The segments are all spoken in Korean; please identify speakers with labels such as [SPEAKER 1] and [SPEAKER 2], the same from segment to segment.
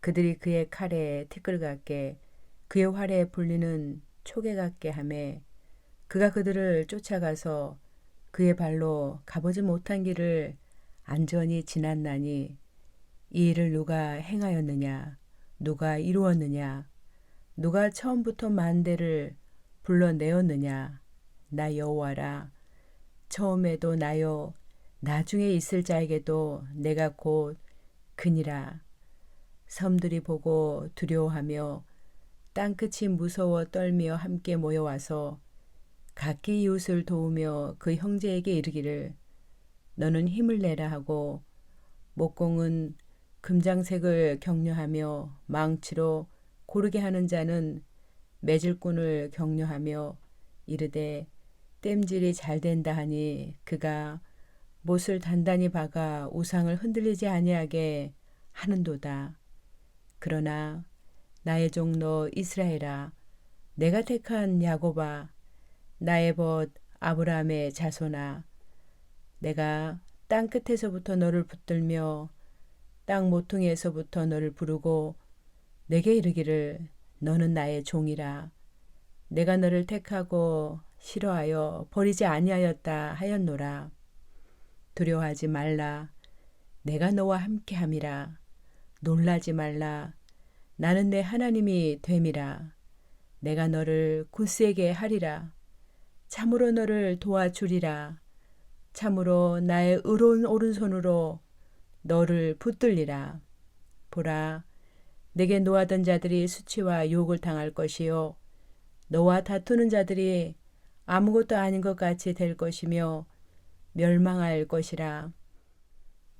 [SPEAKER 1] 그들이 그의 칼에 티끌 같게 그의 활에 불리는 초계 같게 하매 그가 그들을 쫓아가서 그의 발로 가보지 못한 길을 안전히 지났나니 이 일을 누가 행하였느냐 누가 이루었느냐 누가 처음부터 만대를 불러내었느냐 나 여호와라. 처음에도 나요 나중에 있을 자에게도 내가 곧 그니라 섬들이 보고 두려워하며 땅끝이 무서워 떨며 함께 모여와서 각기 이웃을 도우며 그 형제에게 이르기를 너는 힘을 내라 하고 목공은 금장색을 격려하며 망치로 고르게 하는 자는 매질꾼을 격려하며 이르되 땜질이 잘 된다 하니 그가 못을 단단히 박아 우상을 흔들리지 아니하게 하는도다. 그러나 나의 종로 이스라엘아 내가 택한 야곱아 나의 벗 아브라함의 자손아 내가 땅 끝에서부터 너를 붙들며 땅 모퉁이에서부터 너를 부르고 내게 이르기를 너는 나의 종이라. 내가 너를 택하고 싫어하여 버리지 아니하였다 하였노라. 두려워하지 말라. 내가 너와 함께함이라 놀라지 말라. 나는 내 하나님이 됨이라. 내가 너를 굳세게 하리라. 참으로 너를 도와주리라. 참으로 나의 의로운 오른손으로 너를 붙들리라. 보라, 내게 노하던 자들이 수치와 욕을 당할 것이요. 너와 다투는 자들이 아무것도 아닌 것 같이 될 것이며 멸망할 것이라.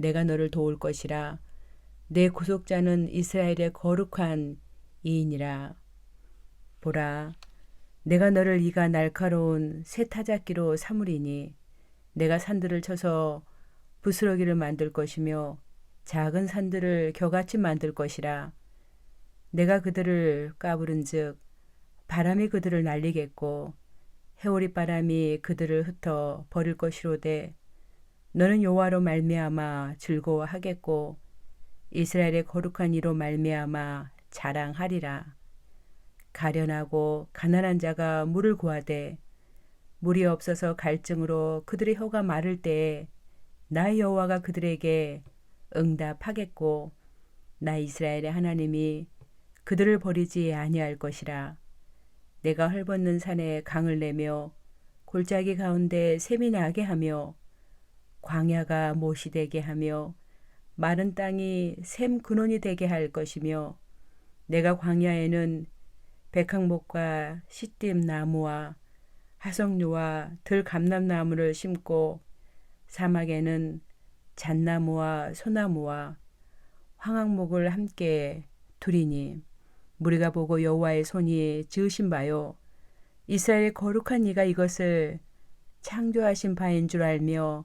[SPEAKER 1] 내가 너를 도울 것이라. 내 구속자는 이스라엘의 거룩한 이인이라. 보라 내가 너를 이가 날카로운 새 타작기로 삼으리니 내가 산들을 쳐서 부스러기를 만들 것이며 작은 산들을 겨같이 만들 것이라. 내가 그들을 까부른즉 바람이 그들을 날리겠고 해오리 바람이 그들을 흩어 버릴 것이로되 너는 여호와로 말미암아 즐거워하겠고 이스라엘의 거룩한 이로 말미암아 자랑하리라. 가련하고 가난한 자가 물을 구하되 물이 없어서 갈증으로 그들의 혀가 마를 때에 나 여호와가 그들에게 응답하겠고 나 이스라엘의 하나님이 그들을 버리지 아니할 것이라. 내가 헐벗는 산에 강을 내며 골짜기 가운데 샘이 나게 하며 광야가 못이 되게 하며 마른 땅이 샘 근원이 되게 할 것이며 내가 광야에는 백항목과 시띠 나무와 하석류와 들감남나무를 심고 사막에는 잣나무와 소나무와 황학목을 함께 두리니 무리가 보고 여호와의 손이 지으신 바요. 이스라엘의 거룩한 이가 이것을 창조하신 바인 줄 알며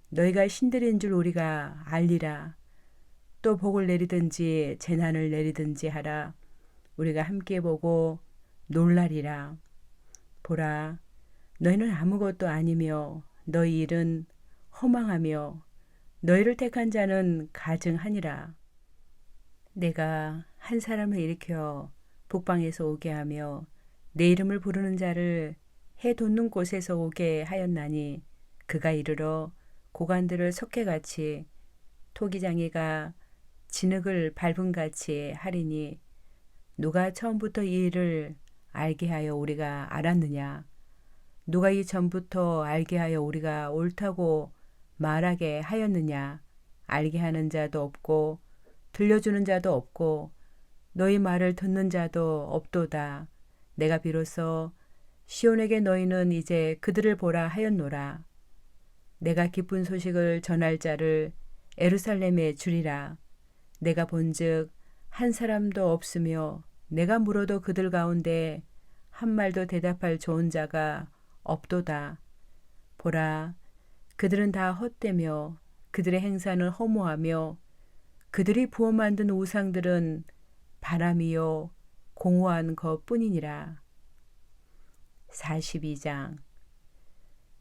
[SPEAKER 1] 너희가 신들인 줄 우리가 알리라. 또 복을 내리든지 재난을 내리든지 하라. 우리가 함께 보고 놀라리라. 보라, 너희는 아무것도 아니며 너희 일은 허망하며 너희를 택한 자는 가증하니라. 내가 한 사람을 일으켜 북방에서 오게 하며 내 이름을 부르는 자를 해 돋는 곳에서 오게 하였나니 그가 이르러 고관들을 석회같이 토기장이가 진흙을 밟은 같이 하리니 누가 처음부터 이 일을 알게 하여 우리가 알았느냐? 누가 이 전부터 알게 하여 우리가 옳다고 말하게 하였느냐? 알게 하는 자도 없고 들려주는 자도 없고 너희 말을 듣는 자도 없도다. 내가 비로소 시온에게 너희는 이제 그들을 보라 하였노라 내가 기쁜 소식을 전할 자를 에루살렘에 주리라 내가 본즉 한 사람도 없으며 내가 물어도 그들 가운데 한 말도 대답할 좋은 자가 없도다. 보라, 그들은 다 헛되며 그들의 행사는 허무하며 그들이 부어 만든 우상들은 바람이요 공허한 것뿐이니라. 42장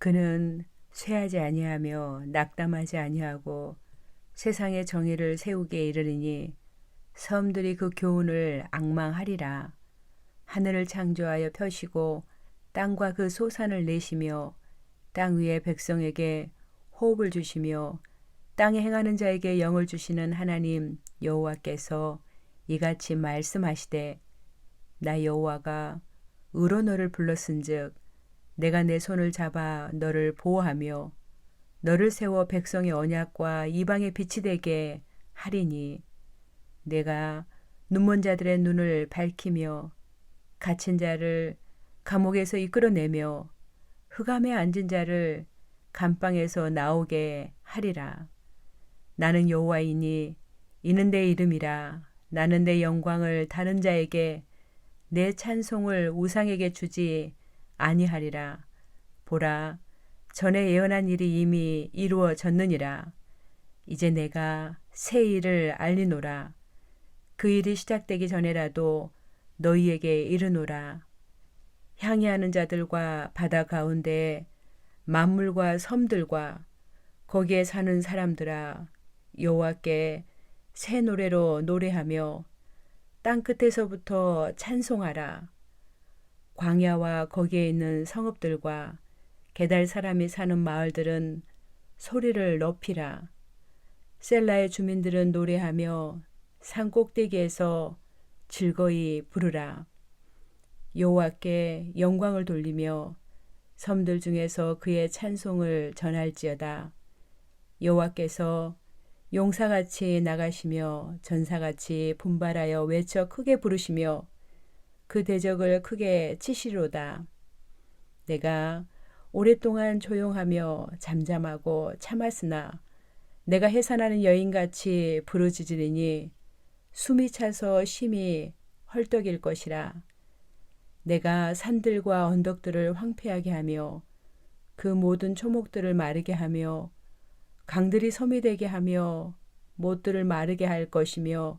[SPEAKER 1] 그는 쇠하지 아니하며 낙담하지 아니하고 세상의 정의를 세우게 이르리니 섬들이 그 교훈을 악망하리라. 하늘을 창조하여 펴시고 땅과 그 소산을 내시며 땅 위의 백성에게 호흡을 주시며 땅에 행하는 자에게 영을 주시는 하나님 여호와께서 이같이 말씀하시되 나 여호와가 의로 너를 불렀은즉 내가 내 손을 잡아 너를 보호하며 너를 세워 백성의 언약과 이방의 빛이 되게 하리니 내가 눈먼 자들의 눈을 밝히며 갇힌 자를 감옥에서 이끌어내며 흑암에 앉은 자를 감방에서 나오게 하리라. 나는 여호와이니 이는 내 이름이라. 나는 내 영광을 다른 자에게 내 찬송을 우상에게 주지 아니하리라. 보라, 전에 예언한 일이 이미 이루어졌느니라. 이제 내가 새 일을 알리노라. 그 일이 시작되기 전에라도 너희에게 이르노라. 향해하는 자들과 바다 가운데 만물과 섬들과 거기에 사는 사람들아 여호와께 새 노래로 노래하며 땅 끝에서부터 찬송하라. 광야와 거기에 있는 성읍들과 게달 사람이 사는 마을들은 소리를 높이라. 셀라의 주민들은 노래하며 산 꼭대기에서 즐거이 부르라. 여호와께 영광을 돌리며 섬들 중에서 그의 찬송을 전할지어다. 여호와께서 용사같이 나가시며 전사같이 분발하여 외쳐 크게 부르시며 그 대적을 크게 치시로다. 내가 오랫동안 조용하며 잠잠하고 참았으나 내가 해산하는 여인같이 부르짖으리니 숨이 차서 심히 헐떡일 것이라. 내가 산들과 언덕들을 황폐하게 하며 그 모든 초목들을 마르게 하며 강들이 섬이 되게 하며 못들을 마르게 할 것이며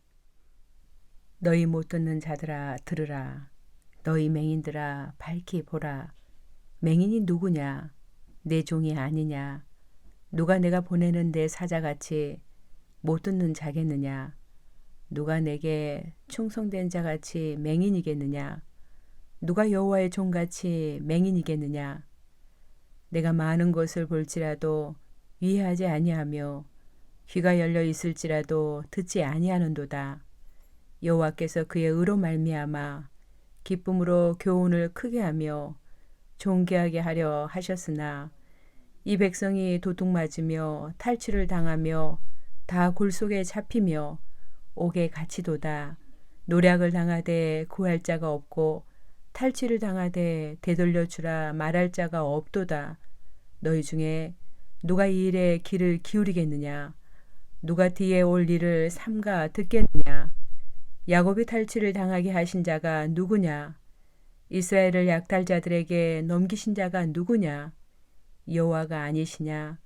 [SPEAKER 1] 너희 못 듣는 자들아 들으라. 너희 맹인들아 밝히 보라. 맹인이 누구냐? 내 종이 아니냐? 누가 내가 보내는 내 사자같이 못 듣는 자겠느냐? 누가 내게 충성된 자같이 맹인이겠느냐? 누가 여호와의 종같이 맹인이겠느냐? 내가 많은 것을 볼지라도 이해하지 아니하며 귀가 열려 있을지라도 듣지 아니하는도다. 여호와께서 그의 의로 말미암아 기쁨으로 교훈을 크게 하며 존귀하게 하려 하셨으나 이 백성이 도둑 맞으며 탈취를 당하며 다 골속에 잡히며 옥에 갇히도다. 노략을 당하되 구할 자가 없고 탈취를 당하되 되돌려 주라 말할 자가 없도다. 너희 중에 누가 이 일에 귀를 기울이겠느냐? 누가 뒤에 올 일을 삼가 듣겠느냐? 야곱이 탈취를 당하게 하신 자가 누구냐? 이스라엘을 약탈자들에게 넘기신 자가 누구냐? 여호와가 아니시냐?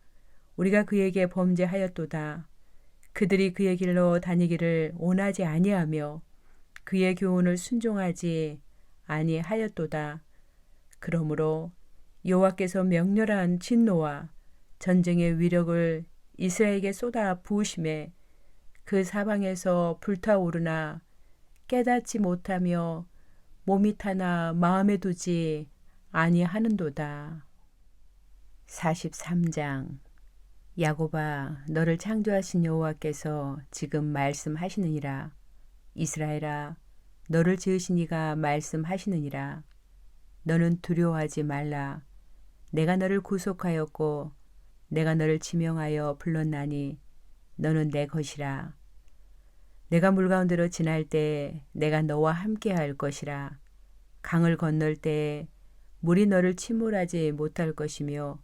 [SPEAKER 1] 우리가 그에게 범죄하였도다. 그들이 그의 길로 다니기를 원하지 아니하며 그의 교훈을 순종하지 아니하였도다. 그러므로 여호와께서 명렬한 진노와 전쟁의 위력을 이스라엘에게 쏟아 부으심에 그 사방에서 불타오르나 깨닫지 못하며 몸이 타나 마음에 두지 아니하는도다. 43장. 야곱아 너를 창조하신 여호와께서 지금 말씀하시느니라. 이스라엘아 너를 지으신 이가 말씀하시느니라. 너는 두려워하지 말라. 내가 너를 구속하였고 내가 너를 지명하여 불렀나니 너는 내 것이라 내가 물 가운데로 지날 때 내가 너와 함께 할 것이라. 강을 건널 때 물이 너를 침몰하지 못할 것이며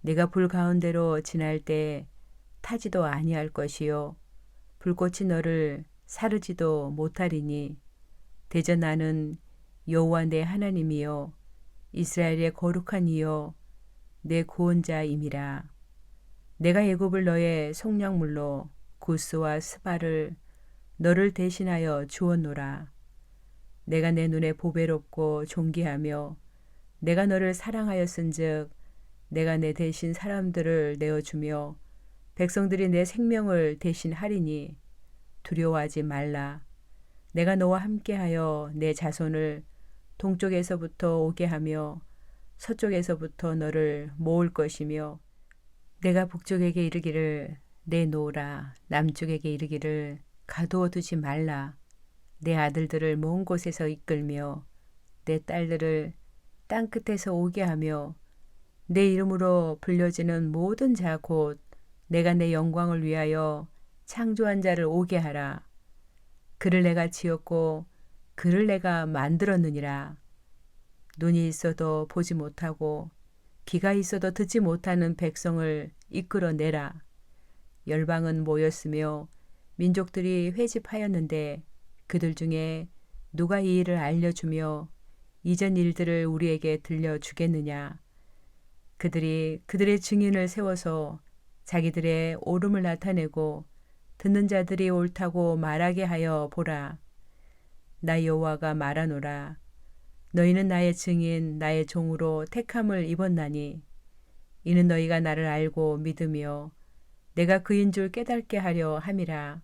[SPEAKER 1] 네가 불 가운데로 지날 때 타지도 아니할 것이요. 불꽃이 너를 사르지도 못하리니. 대저 나는 여호와 내 하나님이요. 이스라엘의 거룩한 이요. 내 구원자임이라. 내가 애굽을 너의 속량물로 구스와 스바를 너를 대신하여 주었노라 내가 내 눈에 보배롭고 존귀하며 내가 너를 사랑하였은즉 내가 내 대신 사람들을 내어주며 백성들이 내 생명을 대신하리니 두려워하지 말라. 내가 너와 함께하여 내 자손을 동쪽에서부터 오게 하며 서쪽에서부터 너를 모을 것이며 내가 북쪽에게 이르기를 내놓으라 남쪽에게 이르기를 가두어 두지 말라 내 아들들을 먼 곳에서 이끌며 내 딸들을 땅 끝에서 오게 하며 내 이름으로 불려지는 모든 자 곧 내가 내 영광을 위하여 창조한 자를 오게 하라. 그를 내가 지었고 그를 내가 만들었느니라. 눈이 있어도 보지 못하고 귀가 있어도 듣지 못하는 백성을 이끌어내라. 열방은 모였으며 민족들이 회집하였는데 그들 중에 누가 이 일을 알려주며 이전 일들을 우리에게 들려주겠느냐. 그들이 그들의 증인을 세워서 자기들의 옳음을 나타내고 듣는 자들이 옳다고 말하게 하여 보라. 나 여호와가 말하노라. 너희는 나의 증인 나의 종으로 택함을 입었나니 이는 너희가 나를 알고 믿으며 내가 그인 줄 깨닫게 하려 함이라.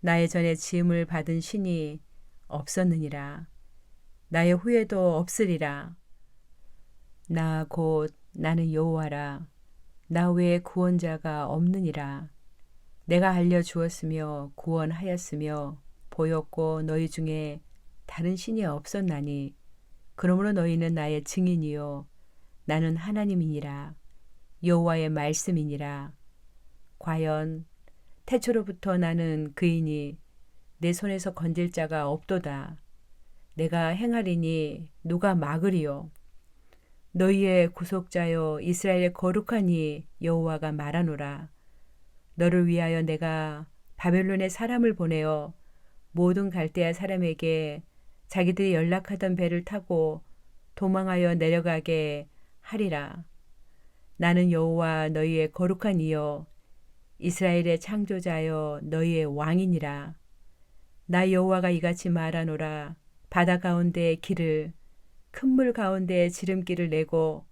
[SPEAKER 1] 나의 전에 지음을 받은 신이 없었느니라. 나의 후에도 없으리라. 나 곧 나는 여호와라. 나 외에 구원자가 없느니라. 내가 알려 주었으며 구원하였으며 보였고 너희 중에 다른 신이 없었나니 그러므로 너희는 나의 증인이요 나는 하나님이니라 여호와의 말씀이니라 과연 태초로부터 나는 그이니 내 손에서 건질 자가 없도다. 내가 행하리니 누가 막으리요? 너희의 구속자여 이스라엘의 거룩하니 여호와가 말하노라. 너를 위하여 내가 바벨론에 사람을 보내어 모든 갈대아 사람에게 자기들이 연락하던 배를 타고 도망하여 내려가게 하리라. 나는 여호와 너희의 거룩한 이여 이스라엘의 창조자여 너희의 왕이니라. 나 여호와가 이같이 말하노라. 바다 가운데 길을 큰 물 가운데 지름길을 내고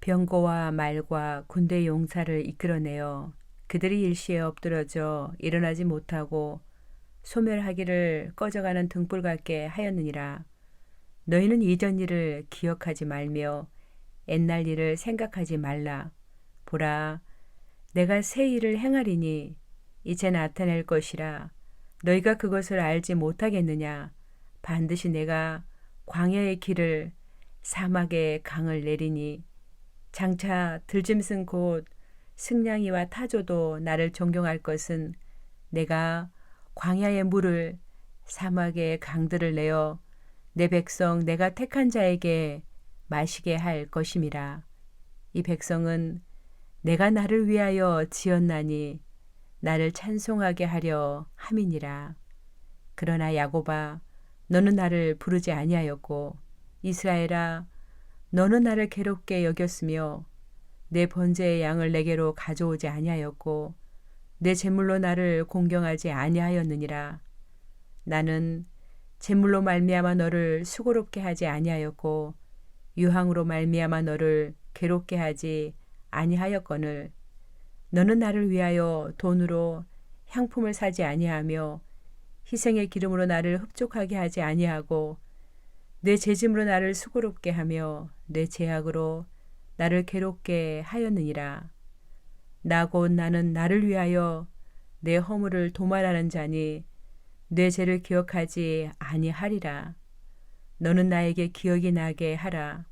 [SPEAKER 1] 병거와 말과 군대 용사를 이끌어내어 그들이 일시에 엎드러져 일어나지 못하고 소멸하기를 꺼져가는 등불 같게 하였느니라. 너희는 이전 일을 기억하지 말며 옛날 일을 생각하지 말라. 보라, 내가 새 일을 행하리니 이제 나타낼 것이라. 너희가 그것을 알지 못하겠느냐? 반드시 내가 광야의 길을 사막의 강을 내리니 장차 들짐승 곧 승냥이와 타조도 나를 존경할 것은 내가 광야의 물을 사막의 강들을 내어 내 백성 내가 택한 자에게 마시게 할 것임이라. 이 백성은 내가 나를 위하여 지었나니 나를 찬송하게 하려 함이니라. 그러나 야고바 너는 나를 부르지 아니하였고 이스라엘아 너는 나를 괴롭게 여겼으며 내 번제의 양을 내게로 가져오지 아니하였고 내 제물로 나를 공경하지 아니하였느니라. 나는 제물로 말미암아 너를 수고롭게 하지 아니하였고 유황으로 말미암아 너를 괴롭게 하지 아니하였거늘 너는 나를 위하여 돈으로 향품을 사지 아니하며 희생의 기름으로 나를 흡족하게 하지 아니하고 내 재짐으로 나를 수고롭게 하며 내 제약으로 나를 괴롭게 하였느니라. 나 곧 나는 나를 위하여 내 허물을 도말하는 자니 내 죄를 기억하지 아니하리라. 너는 나에게 기억이 나게 하라.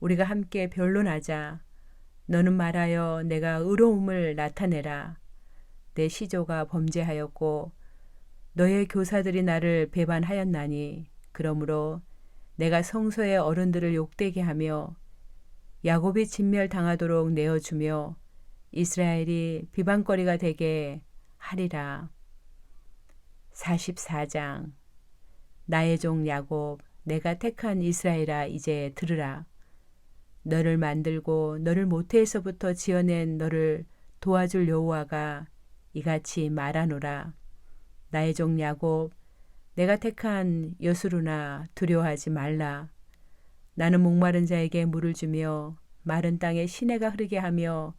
[SPEAKER 1] 우리가 함께 변론하자. 너는 말하여 내가 의로움을 나타내라. 내 시조가 범죄하였고 너의 교사들이 나를 배반하였나니 그러므로 내가 성소의 어른들을 욕되게 하며 야곱이 진멸당하도록 내어주며 이스라엘이 비방거리가 되게 하리라. 44장 나의 종 야곱 내가 택한 이스라엘아 이제 들으라. 너를 만들고 너를 모태에서부터 지어낸 너를 도와줄 여호와가 이같이 말하노라. 나의 종 야곱 내가 택한 여수루나 두려워하지 말라. 나는 목마른 자에게 물을 주며 마른 땅에 시내가 흐르게 하며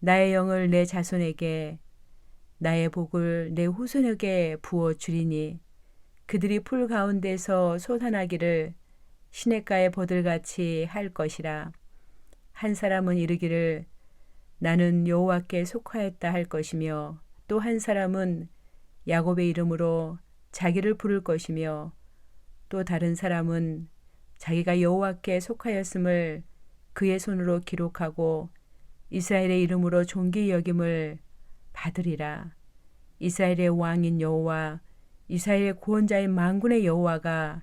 [SPEAKER 1] 나의 영을 내 자손에게 나의 복을 내 후손에게 부어 주리니 그들이 풀 가운데서 솟아나기를 시냇가의 버들같이 할 것이라. 한 사람은 이르기를 나는 여호와께 속하였다 할 것이며 또 한 사람은 야곱의 이름으로 자기를 부를 것이며 또 다른 사람은 자기가 여호와께 속하였음을 그의 손으로 기록하고 이스라엘의 이름으로 존귀 여김을 받으리라. 이스라엘의 왕인 여호와 이스라엘의 구원자인 만군의 여호와가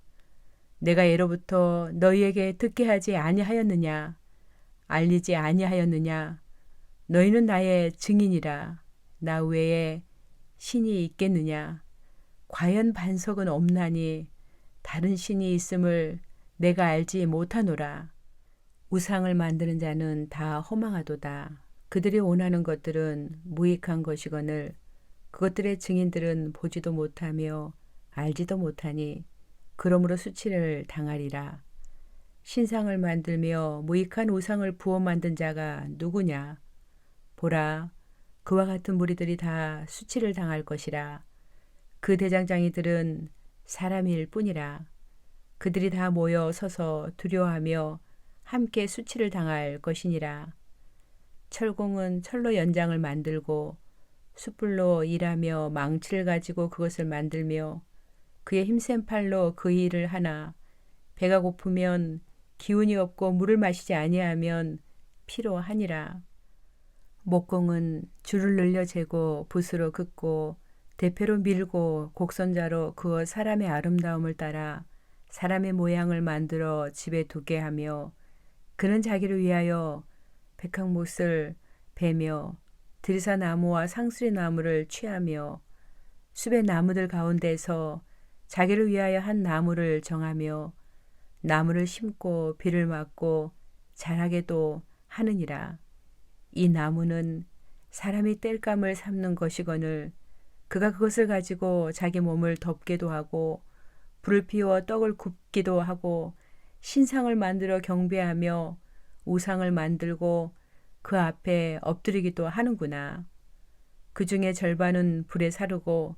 [SPEAKER 1] 내가 예로부터 너희에게 듣게 하지 아니하였느냐? 알리지 아니하였느냐? 너희는 나의 증인이라. 나 외에 신이 있겠느냐? 과연 반석은 없나니 다른 신이 있음을 내가 알지 못하노라. 우상을 만드는 자는 다 허망하도다. 그들이 원하는 것들은 무익한 것이거늘 그것들의 증인들은 보지도 못하며 알지도 못하니 그러므로 수치를 당하리라. 신상을 만들며 무익한 우상을 부어 만든 자가 누구냐? 보라, 그와 같은 무리들이 다 수치를 당할 것이라. 그 대장장이들은 사람일 뿐이라. 그들이 다 모여 서서 두려워하며 함께 수치를 당할 것이니라. 철공은 철로 연장을 만들고 숯불로 일하며 망치를 가지고 그것을 만들며 그의 힘센 팔로 그 일을 하나 배가 고프면 기운이 없고 물을 마시지 아니하면 피로하니라. 목공은 줄을 늘려 재고 붓으로 긋고 대패로 밀고 곡선자로 그어 사람의 아름다움을 따라 사람의 모양을 만들어 집에 두게 하며 그는 자기를 위하여 백항못을 베며 들이사 나무와 상수리 나무를 취하며 숲의 나무들 가운데서 자기를 위하여 한 나무를 정하며 나무를 심고 비를 맞고 자라게도 하느니라. 이 나무는 사람이 땔감을 삼는 것이거늘 그가 그것을 가지고 자기 몸을 덮게도 하고 불을 피워 떡을 굽기도 하고 신상을 만들어 경배하며 우상을 만들고 그 앞에 엎드리기도 하는구나. 그 중에 절반은 불에 사르고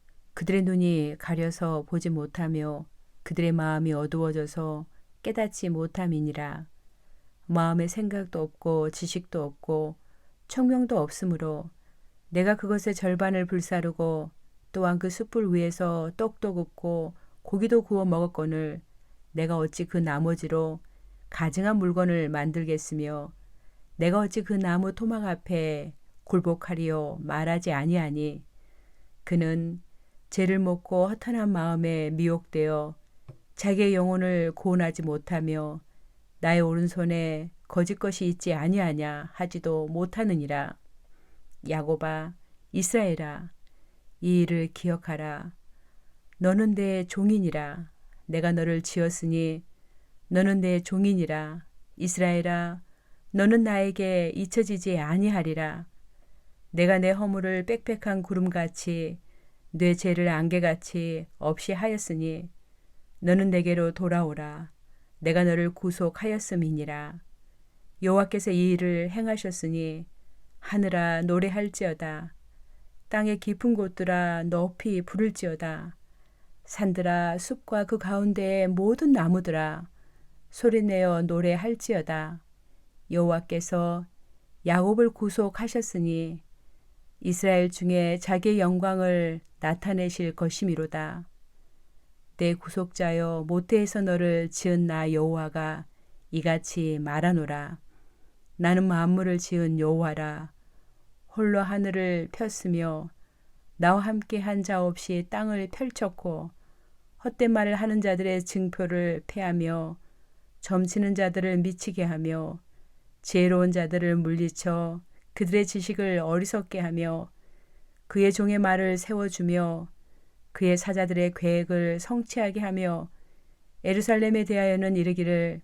[SPEAKER 1] 그들의 눈이 가려서 보지 못하며 그들의 마음이 어두워져서 깨닫지 못함이니라. 마음에 생각도 없고 지식도 없고 청명도 없으므로 내가 그것의 절반을 불사르고 또한 그 숯불 위에서 떡도 굽고 고기도 구워 먹었거늘 내가 어찌 그 나머지로 가증한 물건을 만들겠으며 내가 어찌 그 나무 토막 앞에 굴복하리요 말하지 아니하니 그는 죄를 먹고 허탄한 마음에 미혹되어 자기의 영혼을 구원하지 못하며 나의 오른손에 거짓 것이 있지 아니하냐 하지도 못하느니라. 야고바 이스라엘아 이 일을 기억하라. 너는 내 종이니라. 내가 너를 지었으니 너는 내 종이니라. 이스라엘아 너는 나에게 잊혀지지 아니하리라. 내가 내 허물을 빽빽한 구름같이 내 죄를 안개같이 없이 하였으니 너는 내게로 돌아오라. 내가 너를 구속하였음이니라. 여호와께서 이 일을 행하셨으니 하늘아 노래할지어다. 땅의 깊은 곳들아 높이 부를지어다. 산들아 숲과 그 가운데의 모든 나무들아 소리내어 노래할지어다. 여호와께서 야곱을 구속하셨으니 이스라엘 중에 자기의 영광을 나타내실 것이미로다. 내 구속자여 모태에서 너를 지은 나 여호와가 이같이 말하노라. 나는 만물을 지은 여호와라. 홀로 하늘을 폈으며 나와 함께 한 자 없이 땅을 펼쳤고 헛된 말을 하는 자들의 증표를 패하며 점치는 자들을 미치게 하며 지혜로운 자들을 물리쳐 그들의 지식을 어리석게 하며 그의 종의 말을 세워주며 그의 사자들의 계획을 성취하게 하며 에루살렘에 대하여는 이르기를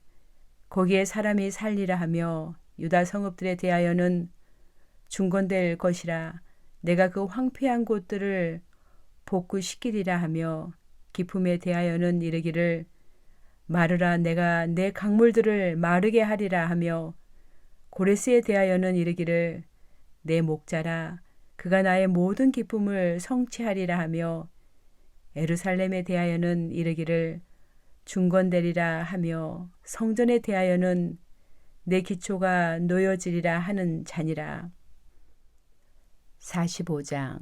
[SPEAKER 1] 거기에 사람이 살리라 하며 유다 성읍들에 대하여는 중건될 것이라 내가 그 황폐한 곳들을 복구시키리라 하며 기품에 대하여는 이르기를 마르라 내가 내 강물들을 마르게 하리라 하며 고레스에 대하여는 이르기를 내 목자라 그가 나의 모든 기쁨을 성취하리라 하며 에루살렘에 대하여는 이르기를 중건되리라 하며 성전에 대하여는 내 기초가 놓여지리라 하는 자니라. 45장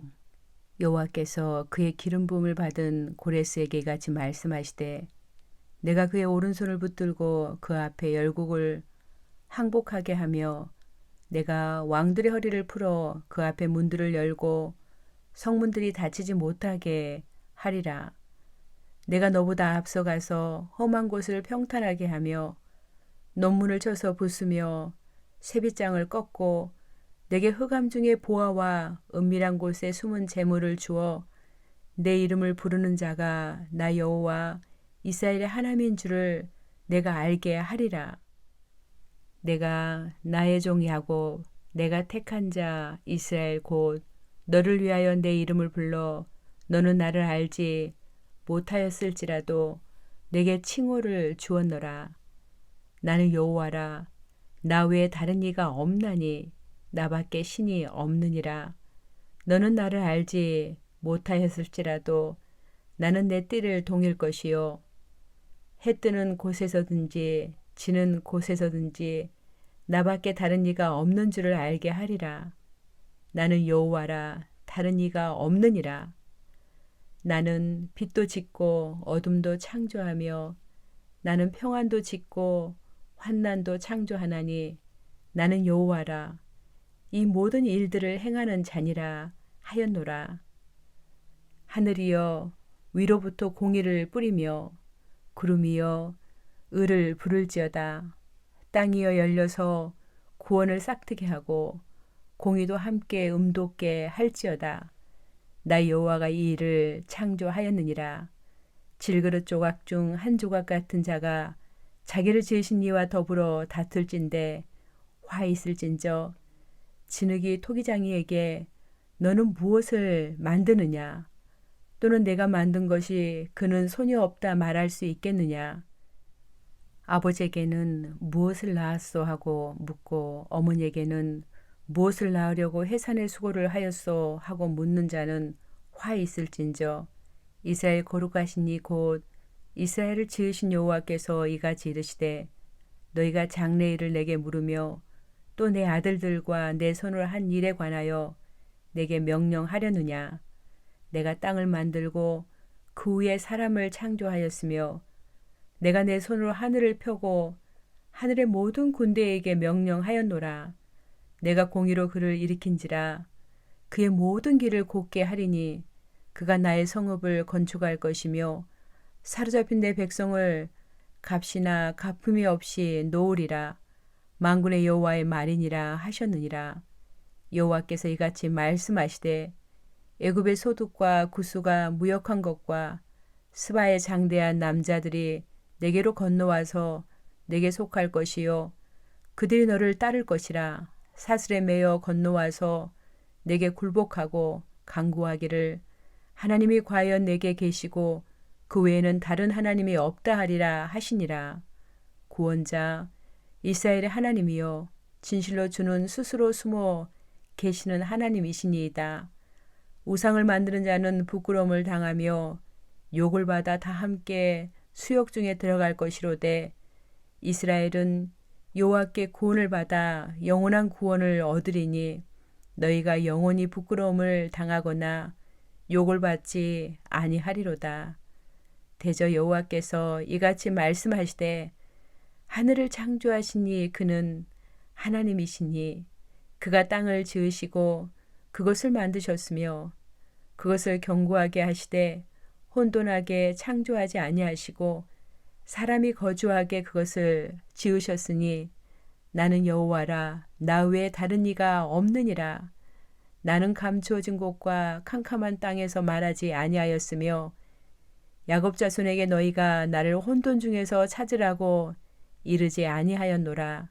[SPEAKER 1] 여호와께서 그의 기름 부음을 받은 고레스에게 같이 말씀하시되 내가 그의 오른손을 붙들고 그 앞에 열국을 항복하게 하며 내가 왕들의 허리를 풀어 그 앞에 문들을 열고 성문들이 닫히지 못하게 하리라. 내가 너보다 앞서가서 험한 곳을 평탄하게 하며 논문을 쳐서 부수며 세빗장을 꺾고 내게 흑암 중에 보아와 은밀한 곳에 숨은 재물을 주어 내 이름을 부르는 자가 나 여호와 이스라엘의 하나님인 줄을 내가 알게 하리라. 내가 나의 종 야곱 내가 택한 자 이스라엘 곧 너를 위하여 내 이름을 불러 너는 나를 알지 못하였을지라도 내게 칭호를 주었노라. 나는 여호와라. 나 외에 다른 이가 없나니 나밖에 신이 없느니라. 너는 나를 알지 못하였을지라도 나는 내 띠를 동일 것이요. 해 뜨는 곳에서든지 지는 곳에서든지 나밖에 다른 이가 없는 줄을 알게 하리라. 나는 여호와라 다른 이가 없느니라. 나는 빛도 짓고 어둠도 창조하며 나는 평안도 짓고 환난도 창조하나니 나는 여호와라 이 모든 일들을 행하는 자니라 하였노라 하늘이여 위로부터 공의를 뿌리며 구름이여 을을 부를지어다 땅이여 열려서 구원을 싹트게 하고 공의도 함께 음돋게 할지어다. 나 여호와가 이 일을 창조하였느니라. 질그릇 조각 중 한 조각 같은 자가 자기를 지으신 이와 더불어 다툴진대 화 있을진저 진흙이 토기장이에게 너는 무엇을 만드느냐? 또는 내가 만든 것이 그는 손이 없다 말할 수 있겠느냐 아버지에게는 무엇을 낳았소 하고 묻고 어머니에게는 무엇을 낳으려고 해산의 수고를 하였소 하고 묻는 자는 화 있을진저 이스라엘 거룩하신 이곧 이스라엘을 지으신 여호와께서 이같이 이르시되 너희가 장래 일을 내게 물으며 또 내 아들들과 내 손으로 한 일에 관하여 내게 명령하려느냐? 내가 땅을 만들고 그 위에 사람을 창조하였으며 내가 내 손으로 하늘을 펴고 하늘의 모든 군대에게 명령하였노라. 내가 공의로 그를 일으킨지라. 그의 모든 길을 곧게 하리니 그가 나의 성읍을 건축할 것이며 사로잡힌 내 백성을 값이나 갚음이 없이 놓으리라. 만군의 여호와의 말이니라 하셨느니라. 여호와께서 이같이 말씀하시되 애굽의 소득과 구수가 무역한 것과 스바의 장대한 남자들이 내게로 건너와서 내게 속할 것이요. 그들이 너를 따를 것이라. 사슬에 매여 건너와서 내게 굴복하고 강구하기를. 하나님이 과연 내게 계시고 그 외에는 다른 하나님이 없다 하리라 하시니라. 구원자 이스라엘의 하나님이여 진실로 주는 스스로 숨어 계시는 하나님이시니이다. 우상을 만드는 자는 부끄러움을 당하며 욕을 받아 다 함께 수욕 중에 들어갈 것이로되 이스라엘은 여호와께 구원을 받아 영원한 구원을 얻으리니 너희가 영원히 부끄러움을 당하거나 욕을 받지 아니하리로다. 대저 여호와께서 이같이 말씀하시되 하늘을 창조하시니 그는 하나님이시니 그가 땅을 지으시고 그것을 만드셨으며 그것을 견고하게 하시되 혼돈하게 창조하지 아니하시고 사람이 거주하게 그것을 지으셨으니 나는 여호와라 나 외에 다른 이가 없느니라 나는 감추어진 곳과 캄캄한 땅에서 말하지 아니하였으며 야곱 자손에게 너희가 나를 혼돈 중에서 찾으라고 이르지 아니하였노라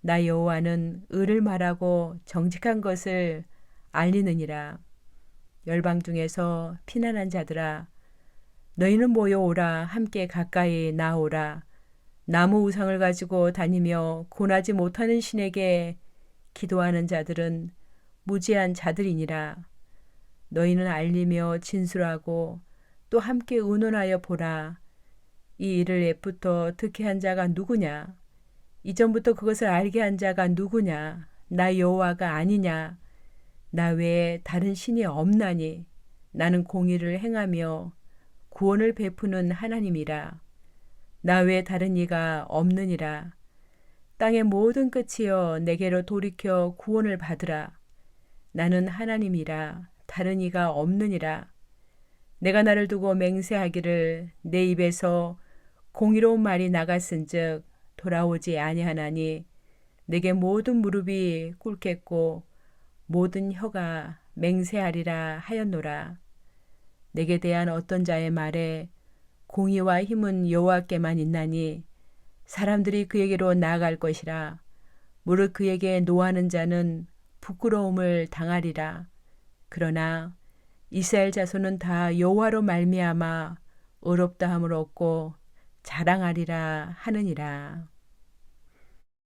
[SPEAKER 1] 나 여호와는 의를 말하고 정직한 것을 알리느니라. 열방 중에서 피난한 자들아 너희는 모여오라 함께 가까이 나오라. 나무 우상을 가지고 다니며 고나지 못하는 신에게 기도하는 자들은 무지한 자들이니라. 너희는 알리며 진술하고 또 함께 의논하여 보라. 이 일을 애부터 듣게 한 자가 누구냐? 이전부터 그것을 알게 한 자가 누구냐? 나 여호와가 아니냐? 나 외에 다른 신이 없나니 나는 공의를 행하며 구원을 베푸는 하나님이라. 나 외에 다른 이가 없느니라. 땅의 모든 끝이여 내게로 돌이켜 구원을 받으라. 나는 하나님이라 다른 이가 없느니라. 내가 나를 두고 맹세하기를 내 입에서 공의로운 말이 나갔은즉 돌아오지 아니하나니 내게 모든 무릎이 꿇겠고 모든 혀가 맹세하리라 하였노라. 내게 대한 어떤 자의 말에 공의와 힘은 여호와께만 있나니 사람들이 그에게로 나아갈 것이라. 무릇 그에게 노하는 자는 부끄러움을 당하리라. 그러나 이스라엘 자손은 다 여호와로 말미암아 의롭다함을 얻고 자랑하리라 하느니라.